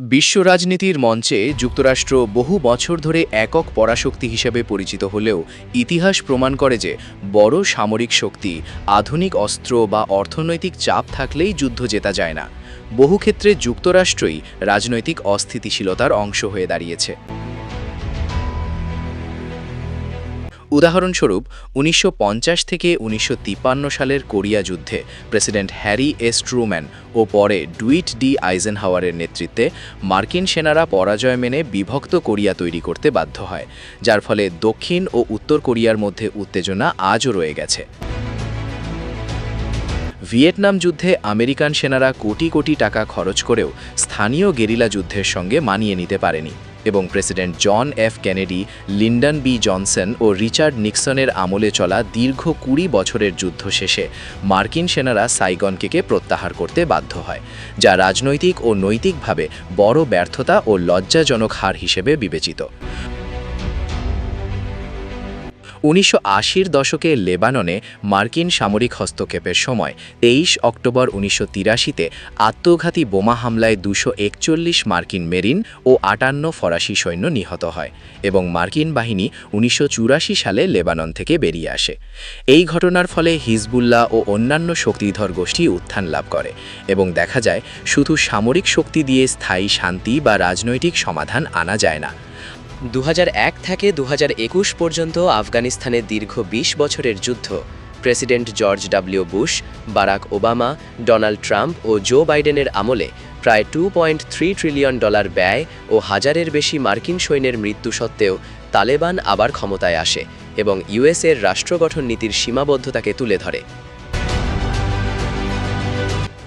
বিশ্ব রাজনীতির মঞ্চে যুক্তরাষ্ট্র বহু বছর ধরে একক পরাশক্তি হিসেবে পরিচিত হলেও ইতিহাস প্রমাণ করে যে বড় সামরিক শক্তি, আধুনিক অস্ত্র বা অর্থনৈতিক চাপ থাকলেই যুদ্ধ জেতা যায় না। বহু ক্ষেত্রে যুক্তরাষ্ট্রই রাজনৈতিক অস্থিতিশীলতার অংশ হয়ে দাঁড়িয়েছে। উদাহরণস্বরূপ, উনিশশো পঞ্চাশ থেকে উনিশশো তিপ্পান্ন সালের কোরিয়া যুদ্ধে প্রেসিডেন্ট হ্যারি এস ট্রুম্যান ও পরে ডুইট ডি আইজেন হাওয়ারের নেতৃত্বে মার্কিন সেনারা পরাজয় মেনে বিভক্ত কোরিয়া তৈরি করতে বাধ্য হয়, যার ফলে দক্ষিণ ও উত্তর কোরিয়ার মধ্যে উত্তেজনা আজও রয়ে গেছে। ভিয়েতনাম যুদ্ধে আমেরিকান সেনারা কোটি কোটি টাকা খরচ করেও স্থানীয় গেরিলা যুদ্ধের সঙ্গে মানিয়ে নিতে পারেনি। এবং president John F Kennedy, Lyndon B Johnson ও রিচার্ড নিক্সনের আমলে চলা দীর্ঘ কুড়ি বছরের যুদ্ধ শেষে মার্কিন সেনারা সাইগনকে প্রত্যাহার করতে বাধ্য হয়, যা রাজনৈতিক ও নৈতিকভাবে বড় ব্যর্থতা ও লজ্জাজনক হার হিসেবে বিবেচিত। উনিশশো আশির দশকে লেবাননে মার্কিন সামরিক হস্তক্ষেপের সময় তেইশ অক্টোবর উনিশশো তিরাশিতে আত্মঘাতী বোমা হামলায় দুশো একচল্লিশ মার্কিন মেরিন ও আটান্ন ফরাসি সৈন্য নিহত হয় এবং মার্কিন বাহিনী উনিশশো চুরাশি সালে লেবানন থেকে বেরিয়ে আসে। এই ঘটনার ফলে হিজবুল্লাহ ও অন্যান্য শক্তিধর গোষ্ঠী উত্থান লাভ করে এবং দেখা যায় শুধু সামরিক শক্তি দিয়ে স্থায়ী শান্তি বা রাজনৈতিক সমাধান আনা যায় না। দু হাজার এক থেকে দু হাজার একুশ পর্যন্ত আফগানিস্তানের দীর্ঘ ২০ বছরের যুদ্ধ। President George W Bush, Barack Obama, Donald Trump ও জো বাইডেনের আমলে প্রায় two point three trillion dollar ব্যয় ও হাজারের বেশি মার্কিন সৈন্যের মৃত্যু সত্ত্বেও তালেবান আবার ক্ষমতায় আসে এবং ইউএসের রাষ্ট্রগঠন নীতির সীমাবদ্ধতাকে তুলে ধরে।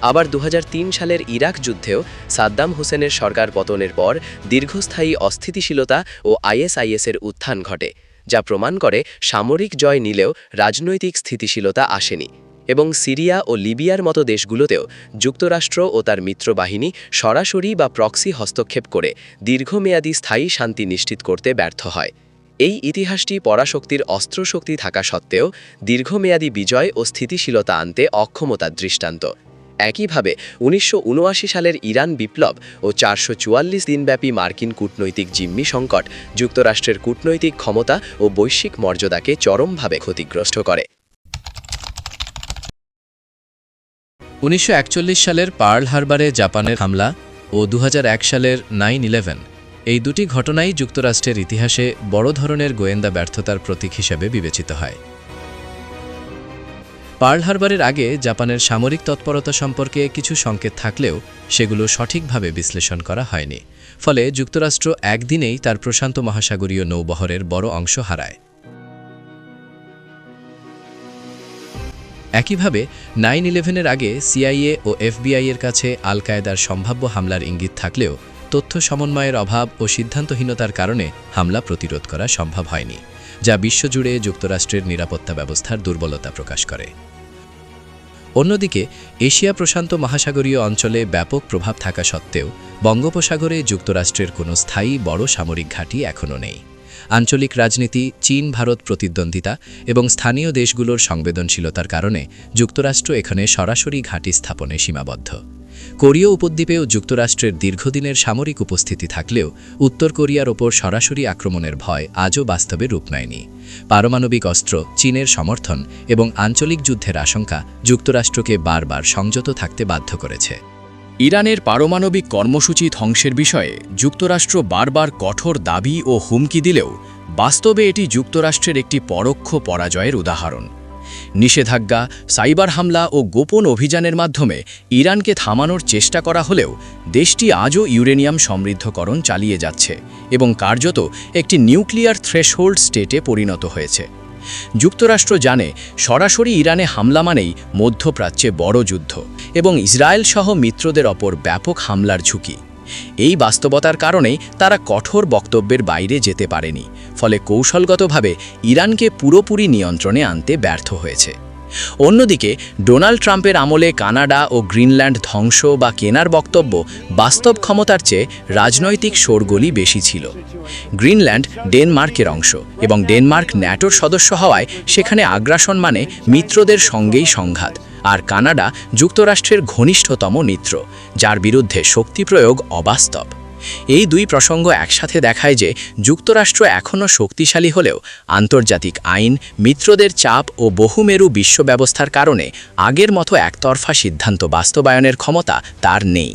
আবার দু হাজার তিন সালের ইরাক যুদ্ধেও সাদ্দাম হোসেনের সরকার পতনের পর দীর্ঘস্থায়ী অস্থিতিশীলতা ও আইএসআইএসের উত্থান ঘটে, যা প্রমাণ করে সামরিক জয় নিলেও রাজনৈতিক স্থিতিশীলতা আসেনি এবং সিরিয়া ও লিবিয়ার মতো দেশগুলোতেও যুক্তরাষ্ট্র ও তার মিত্রবাহিনী সরাসরি বা প্রক্সি হস্তক্ষেপ করে দীর্ঘমেয়াদী স্থায়ী শান্তি নিশ্চিত করতে ব্যর্থ হয়। এই ইতিহাসটি পরাশক্তির অস্ত্রশক্তি থাকা সত্ত্বেও দীর্ঘমেয়াদী বিজয় ও স্থিতিশীলতা আনতে অক্ষমতার দৃষ্টান্ত। একইভাবে উনিশশো উনআশি সালের ইরান বিপ্লব ও চারশো চুয়াল্লিশ দিনব্যাপী মার্কিন কূটনৈতিক জিম্মি সংকট যুক্তরাষ্ট্রের কূটনৈতিক ক্ষমতা ও বৈশ্বিক মর্যাদাকে চরমভাবে ক্ষতিগ্রস্ত করে। উনিশশো একচল্লিশ সালের পার্ল হারবারে জাপানের হামলা ও দু হাজার এক সালের নাইন ইলেভেন, এই দুটি ঘটনাই যুক্তরাষ্ট্রের ইতিহাসে বড় ধরনের গোয়েন্দা ব্যর্থতার প্রতীক হিসেবে বিবেচিত হয়। পার্ল হারবারের আগে জাপানের সামরিক তৎপরতা সম্পর্কে কিছু সংকেত থাকলেও সেগুলো সঠিকভাবে বিশ্লেষণ করা হয়নি। ফলে যুক্তরাষ্ট্র একদিনেই তার প্রশান্ত মহাসাগরীয় নৌবহরের বড় অংশ হারায়। একইভাবে নাইন ইলেভেনের আগে সিআইএ ও এফবিআই এর কাছে আল কায়েদার সম্ভাব্য হামলার ইঙ্গিত থাকলেও তথ্য সমন্বয়ের অভাব ও সিদ্ধান্তহীনতার কারণে হামলা প্রতিরোধ করা সম্ভব হয়নি, যা বিশ্বজুড়ে যুক্তরাষ্ট্রের নিরাপত্তা ব্যবস্থার দুর্বলতা প্রকাশ করে। অন্যদিকে, এশিয়া প্রশান্ত মহাসাগরীয় অঞ্চলে ব্যাপক প্রভাব থাকা সত্ত্বেও, বঙ্গোপসাগরে যুক্তরাষ্ট্রের কোনো স্থায়ী বড় সামরিক ঘাঁটি এখনও নেই। আঞ্চলিক রাজনীতি, চীন, ভারত প্রতিদ্বন্দ্বিতা এবং স্থানীয় দেশগুলোর সংবেদনশীলতার কারণে যুক্তরাষ্ট্র এখানে সরাসরি ঘাঁটি স্থাপনে সীমাবদ্ধ। কোরীয় উপদ্বীপেও যুক্তরাষ্ট্রের দীর্ঘদিনের সামরিক উপস্থিতি থাকলেও উত্তর কোরিয়ার ওপর সরাসরি আক্রমণের ভয় আজও বাস্তবে রূপ নেয়নি। পারমাণবিক অস্ত্র, চীনের সমর্থন এবং আঞ্চলিক যুদ্ধের আশঙ্কা যুক্তরাষ্ট্রকে বারবার সংযত থাকতে বাধ্য করেছে। ইরানের পারমাণবিক কর্মসূচি ধ্বংসের বিষয়ে যুক্তরাষ্ট্র বারবার কঠোর দাবি ও হুমকি দিলেও বাস্তবে এটি যুক্তরাষ্ট্রের একটি পরোক্ষ পরাজয়ের উদাহরণ। নিষেধাজ্ঞা, সাইবার হামলা ও গোপন অভিযানের মাধ্যমে ইরানকে থামানোর চেষ্টা করা হলেও দেশটি আজও ইউরেনিয়াম সমৃদ্ধকরণ চালিয়ে যাচ্ছে এবং কার্যত একটি নিউক্লিয়ার থ্রেশহোল্ড স্টেটে পরিণত হয়েছে। যুক্তরাষ্ট্র জানে সরাসরি ইরানে হামলা মানেই মধ্যপ্রাচ্যে বড় যুদ্ধ এবং ইসরায়েল সহ মিত্রদের ওপর ব্যাপক হামলার ঝুঁকি। এই বাস্তবতার কারণেই তারা কঠোর বক্তব্যের বাইরে যেতে পারেনি, ফলে কৌশলগতভাবে ইরানকে পুরোপুরি নিয়ন্ত্রণে আনতে ব্যর্থ হয়েছে। অন্যদিকে, ডোনাল্ড ট্রাম্পের আমলে কানাডা ও গ্রিনল্যান্ড ধ্বংস বা কেনার বক্তব্য বাস্তব ক্ষমতার চেয়ে রাজনৈতিক শোরগোলই বেশি ছিল। গ্রিনল্যান্ড ডেনমার্কের অংশ এবং ডেনমার্ক ন্যাটোর সদস্য হওয়ায় সেখানে আগ্রাসন মানে মিত্রদের সঙ্গেই সংঘাত। আর কানাডা যুক্তরাষ্ট্রের ঘনিষ্ঠতম মিত্র, যার বিরুদ্ধে শক্তি প্রয়োগ অবাস্তব। এই দুই প্রসঙ্গ একসাথে দেখায় যে যুক্তরাষ্ট্র এখনও শক্তিশালী হলেও আন্তর্জাতিক আইন, মিত্রদের চাপ ও বহুমেরু বিশ্ব ব্যবস্থার কারণে আগের মতো একতরফা সিদ্ধান্ত বাস্তবায়নের ক্ষমতা তার নেই।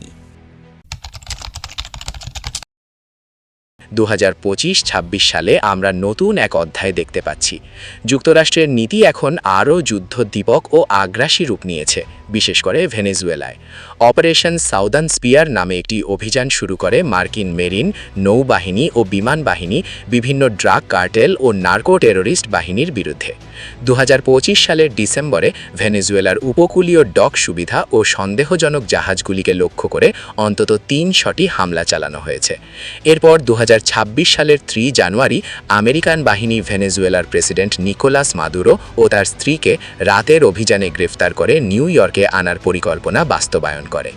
দু হাজার পঁচিশ ছাব্বিশ সালে আমরা নতুন এক অধ্যায় দেখতে পাচ্ছি। যুক্তরাষ্ট্রের নীতি এখন আরও যুদ্ধোদ্দীপক ও আগ্রাসী রূপ নিয়েছে। বিশেষ করে ভেনেজুয়েলায়। অপারেশন সাউদার্ন স্পিয়ার নামে একটি অভিযান শুরু করে মার্কিন মেরিন নৌবাহিনী ও বিমান বাহিনী, বিভিন্ন ড্রাগ কার্টেল ও নার্কো টেরোরিস্ট বাহিনীর বিরুদ্ধে। দু হাজার পঁচিশ সালের ডিসেম্বরে ভেনেজুয়েলার উপকূলীয় ডক সুবিধা ও সন্দেহজনক জাহাজগুলিকে লক্ষ্য করে অন্তত তিন শটি হামলা চালানো হয়েছে। এরপর দু হাজার ছাব্বিশ সালের থ্রি জানুয়ারি আমেরিকান বাহিনী ভেনেজুয়েলার প্রেসিডেন্ট নিকোলাস মাদুরো ও তার স্ত্রীকে রাতের অভিযানে গ্রেফতার করে নিউ ইয়র্কে আনার পরিকল্পনা বাস্তবায়ন করে।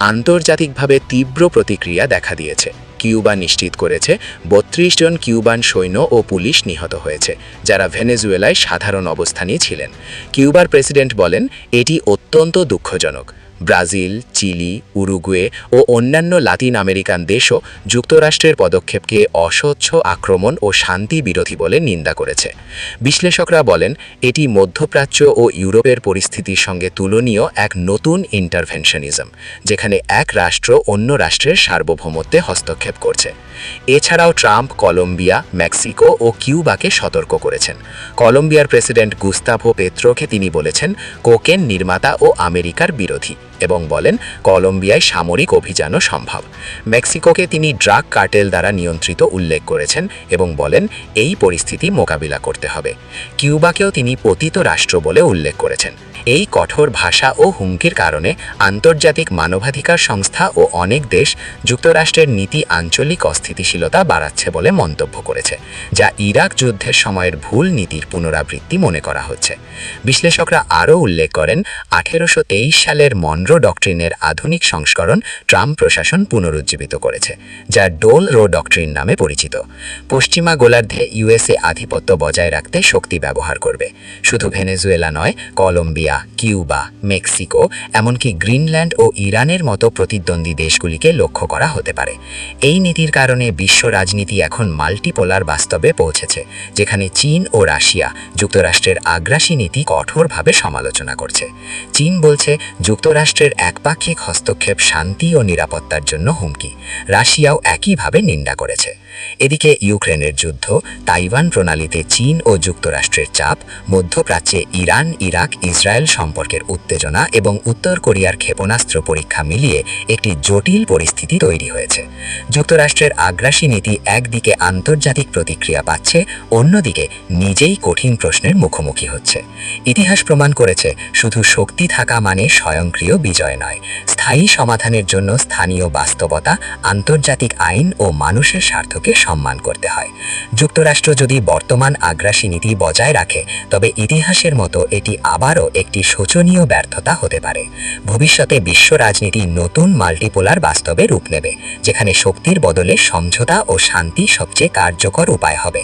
আন্তর্জাতিকভাবে তীব্র প্রতিক্রিয়া দেখা দিয়েছে। কিউবা নিশ্চিত করেছে, বত্রিশ জন কিউবান সৈন্য ও পুলিশ নিহত হয়েছে, যারা ভেনেজুয়েলায় সাধারণ অবস্থানেই ছিলেন। কিউবার প্রেসিডেন্ট বলেন, এটি অত্যন্ত দুঃখজনক। ব্রাজিল, চিলি, উরুগুয়ে ও অন্যান্য লাতিন আমেরিকান দেশও যুক্তরাষ্ট্রের পদক্ষেপকে অস্বচ্ছ আক্রমণ ও শান্তি বিরোধী বলে নিন্দা করেছে। বিশ্লেষকরা বলেন, এটি মধ্যপ্রাচ্য ও ইউরোপের পরিস্থিতির সঙ্গে তুলনীয় এক নতুন ইন্টারভেনশনিজম, যেখানে এক রাষ্ট্র অন্য রাষ্ট্রের সার্বভৌমত্বে হস্তক্ষেপ করছে। এছাড়াও ট্রাম্প কলম্বিয়া, মেক্সিকো ও কিউবাকে সতর্ক করেছেন। কলম্বিয়ার প্রেসিডেন্ট গুস্তাভো পেত্রোকে তিনি বলেছেন, কোকেন নির্মাতা ও আমেরিকার বিরোধী। এবং বলেন, কলম্বিয়ায় সামরিক অভিযানও সম্ভব। মেক্সিকোকে তিনি ড্রাগ কার্টেল দ্বারা নিয়ন্ত্রিত উল্লেখ করেছেন এবং বলেন, এই পরিস্থিতি মোকাবিলা করতে হবে। কিউবাকেও তিনি পতিত রাষ্ট্র বলে উল্লেখ করেছেন। এই কঠোর ভাষা ও হুমকির কারণে আন্তর্জাতিক মানবাধিকার সংস্থা ও অনেক দেশ যুক্তরাষ্ট্রের নীতি আঞ্চলিক অস্থিতিশীলতা বাড়াচ্ছে বলে মন্তব্য করেছে, যা ইরাক যুদ্ধের সময়ের ভুল নীতির পুনরাবৃত্তি মনে করা হচ্ছে। বিশ্লেষকরা আরও উল্লেখ করেন, আঠেরোশো তেইশ সালের মনরো ডকট্রিনের আধুনিক সংস্করণ ট্রাম্প প্রশাসন পুনরুজ্জীবিত করেছে, যা ডোল রো ডকট্রিন নামে পরিচিত। পশ্চিমা গোলার্ধে ইউএসএ আধিপত্য বজায় রাখতে শক্তি ব্যবহার করবে। শুধু ভেনেজুয়েলা নয়, কলম্বিয়া, কিউবা, মেক্সিকো, এমনকি গ্রিনল্যান্ড ও ইরানের মতো প্রতিদ্বন্দ্বী দেশগুলিকে লক্ষ্য করা হতে পারে। এই নীতির কারণে বিশ্ব রাজনীতি এখন মাল্টিপোলার বাস্তবে পৌঁছেছে, যেখানে চীন ও রাশিয়া যুক্তরাষ্ট্রের আগ্রাসী নীতি কঠোরভাবে সমালোচনা করছে। চীন বলছে যুক্তরাষ্ট্রের একপাক্ষিক হস্তক্ষেপ শান্তি ও নিরাপত্তার জন্য হুমকি। রাশিয়াও একইভাবে নিন্দা করেছে। এদিকে ইউক্রেনের যুদ্ধ, তাইওয়ান প্রণালীতে চীন ও যুক্তরাষ্ট্রের চাপ, মধ্যপ্রাচ্যে ইরান, ইরাক, ইসরায়েল সম্পর্কের উত্তেজনা এবং উত্তর কোরিয়ার ক্ষেপণাস্ত্র পরীক্ষা মিলিয়ে একটি জটিল পরিস্থিতি তৈরি হয়েছে। যুক্তরাষ্ট্রের আগ্রাসী নীতি একদিকে আন্তর্জাতিক প্রতিক্রিয়া পাচ্ছে, অন্যদিকে নিজেই কঠিন প্রশ্নের মুখোমুখি হচ্ছে। ইতিহাস প্রমাণ করেছে, শুধু শক্তি থাকা মানে স্বয়ংক্রিয় বিজয় নয়। স্থায়ী সমাধানের জন্য স্থানীয় বাস্তবতা, আন্তর্জাতিক আইন ও মানুষের স্বার্থকে সম্মান করতে হয়। যুক্তরাষ্ট্র যদি বর্তমান আগ্রাসী নীতি বজায় রাখে, তবে ইতিহাসের মতো এটি আবারও একটি শোচনীয় ব্যর্থতা হতে পারে। ভবিষ্যতে বিশ্ব রাজনীতি নতুন মাল্টিপোলার বাস্তবে রূপ নেবে, যেখানে শক্তির বদলে সমঝোতা ও শান্তি সবচেয়ে কার্যকর উপায় হবে।